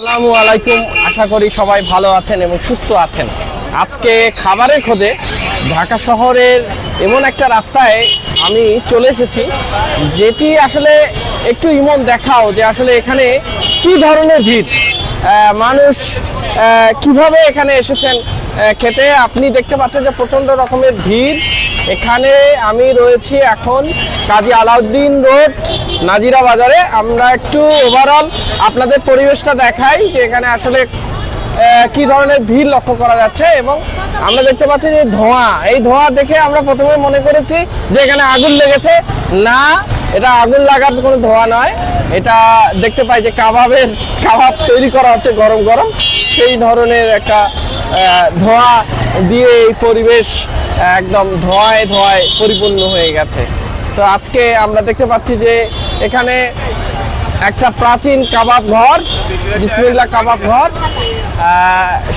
আসসালামু আলাইকুম। আশা করি সবাই ভালো আছেন এবং সুস্থ আছেন। আজকে খাবারের খোঁজে ঢাকা শহরের এমন একটা রাস্তায় আমি চলে এসেছি, যেটি আসলে একটু ইমন দেখাও যে আসলে এখানে কি ধরনের ভিড়। মানুষ কীভাবে এখানে এসেছেন খেতে আপনি দেখতে পাচ্ছেন যে প্রচণ্ড রকমের ভিড়। এখানে আমি রয়েছি এখন কাজী আলাউদ্দিন রোড, নাজিরা বাজারে। আমরা একটু ওভারঅল আপনাদের পরিবেশটা দেখাই যে এখানে আসলে কি ধরনের ভিড় লক্ষ্য করা যাচ্ছে এবং আমরা দেখতে পাচ্ছি যে ধোঁয়া। এই ধোঁয়া দেখে আমরা প্রথমে মনে করেছি যে এখানে আগুন লেগেছে। না, এটা আগুন লাগার কোনো ধোঁয়া নয়। এটা দেখতে পাই যে কাবাবের কাবাব তৈরি করা হচ্ছে গরম গরম। সেই ধরনের একটা ধোঁয়া দিয়ে এই পরিবেশ একদম ধোঁয়ায় ধোঁয়ায় পরিপূর্ণ হয়ে গেছে। তো আজকে আমরা দেখতে পাচ্ছি যে এখানে একটা প্রাচীন কাবাব ঘর বিসমিল্লা কাবাব ঘর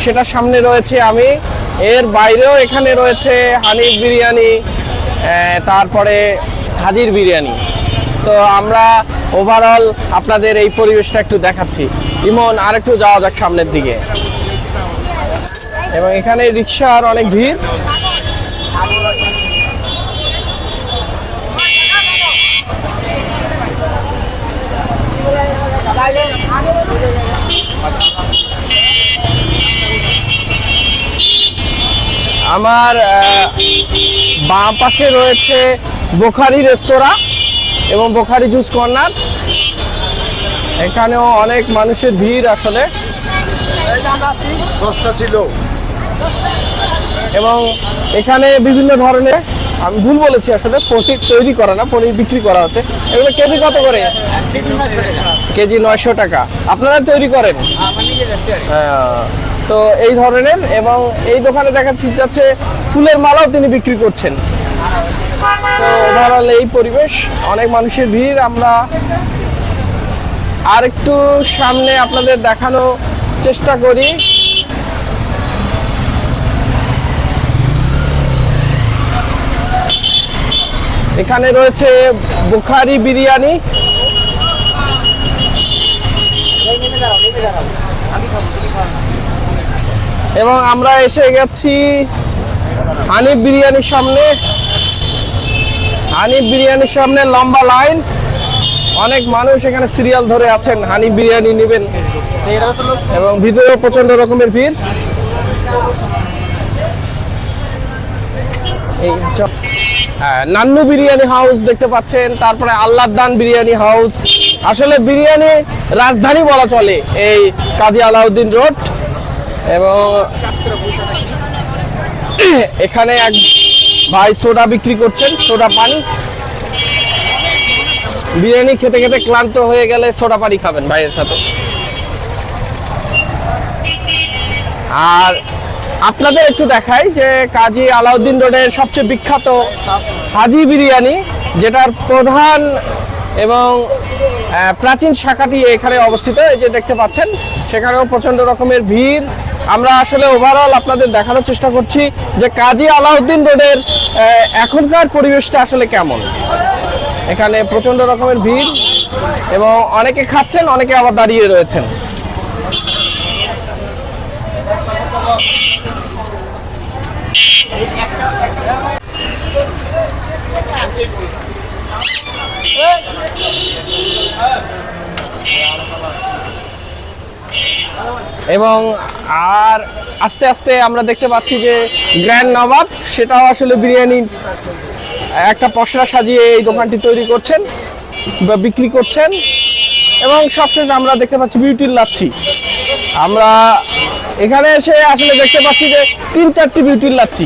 সেটার সামনে রয়েছে আমি। এর বাইরেও এখানে রয়েছে হানিফ বিরিয়ানি তারপরে হাজির বিরিয়ানি। তো আমরা ওভারঅল আপনাদের এই পরিবেশটা একটু দেখাচ্ছি। ইমন, আরেকটু যাওয়া যাক সামনের দিকে। এবং এখানে রিক্সার অনেক ভিড়। আমার বাঁ পাশে রয়েছে বোখারি রেস্তোরাঁ এবং বোখারি জুস কর্নার। এখানেও অনেক মানুষের ভিড় আসলে। দশটা ছিল। এবং এখানে বিভিন্ন ধরনের আমি ভুল বলেছি আসলে পনির তৈরি করা না পনির বিক্রি করা হচ্ছে। এগুলো কেজি কত করে? কেজি নয়শো টাকা। আপনারা তৈরি করেন? হ্যাঁ, তো এই ধরনের এবং এই দোকানে দেখাচ্ছি যাচ্ছে ফুলের মালাও তিনি বিক্রি করছেন। তো ওভারঅল এই পরিবেশ অনেক মানুষের ভিড়। আমরা আর একটু সামনে আপনাদের দেখানো চেষ্টা করি। এখানে রয়েছে বুখারি বিরিয়ানি। এবং আমরা এসে গেছি হানিফ বিরিয়ানির সামনে। হানিফ বিরিয়ানির সামনে লম্বা লাইন। অনেক মানুষ এখানে সিরিয়াল ধরে আছেন, হানিফ বিরিয়ানি নেবেন। এবং ভিতরেও প্রচণ্ড রকমের ভিড়। হ্যাঁ, নান্নু বিরিয়ানি হাউস দেখতে পাচ্ছেন তারপরে আল্লাহদান বিরিয়ানি হাউস। আসলে বিরিয়ানি রাজধানী বলা চলে এই কাজী আলাউদ্দিন রোড। এবং এখানে এক ভাই সোডা বিক্রি করছেন সোডা পানি। বিরিয়ানি খেতে খেতে ক্লান্ত হয়ে গেলে সোডা পানি খাবেন ভাইয়ের সাথে। আর আপনাদের একটু দেখাই যে কাজী আলাউদ্দিন রোডের সবচেয়ে বিখ্যাত হাজি বিরিয়ানি, যেটার প্রধান এবং প্রাচীন শাখাটি এখানে অবস্থিত, এই যে দেখতে পাচ্ছেন, সেখানেও প্রচণ্ড রকমের ভিড়। আমরা আসলে ওভারঅল আপনাদের দেখানোর চেষ্টা করছি যে কাজী আলাউদ্দিন রোডের এখনকার পরিবেশটা আসলে কেমন। এখানে প্রচণ্ড রকমের ভিড় এবং অনেকে খাচ্ছেন, অনেকে আবার দাঁড়িয়ে রয়েছেন। এবং আর আস্তে আস্তে আমরা দেখতে পাচ্ছি যে গ্র্যান্ড নবাব, সেটাও আসলে বিরিয়ানির একটা পসরা সাজিয়ে এই দোকানটি তৈরি করছেন বা বিক্রি করছেন। এবং সবশেষ আমরা দেখতে পাচ্ছি বিউটির লাচ্ছি। আমরা এখানে এসে আসলে দেখতে পাচ্ছি যে তিন চারটি বিউটির লাচ্ছি।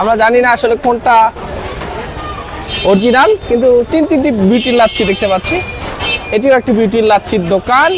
আমরা জানি না আসলে কোনটা অরিজিনাল কিন্তু তিন তিনটি বিউটির লাচ্ছি দেখতে পাচ্ছি। এটিও একটি বিউটির লাচ্ছির দোকান।